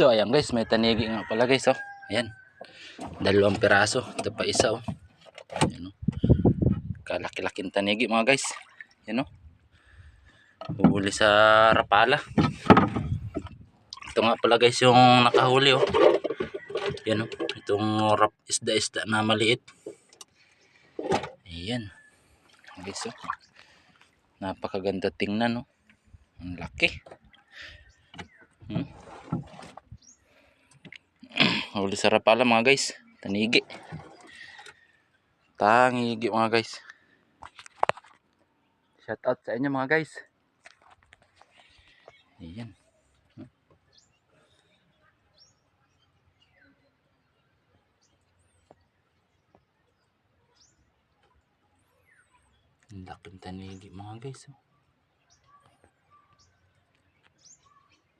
So ayan guys, may tanigi nga pala guys oh. Ayan. Dalawang piraso. Ito pa isa oh. Ayan oh. Kalaki-laking tanigi mga guys. Ayan oh. Huli sa rapala. Ito nga pala guys yung nakahuli oh. Ayan oh. Itong rap isda-isda na maliit. Ayan. Guys oh. Napakaganda tingnan oh. Ang laki. Huli sa rapala mga guys. Tanigi. Tangigi mga guys. Shout out sa inyo mga guys. Ayan. Ang laking tanigi mga guys. Oh.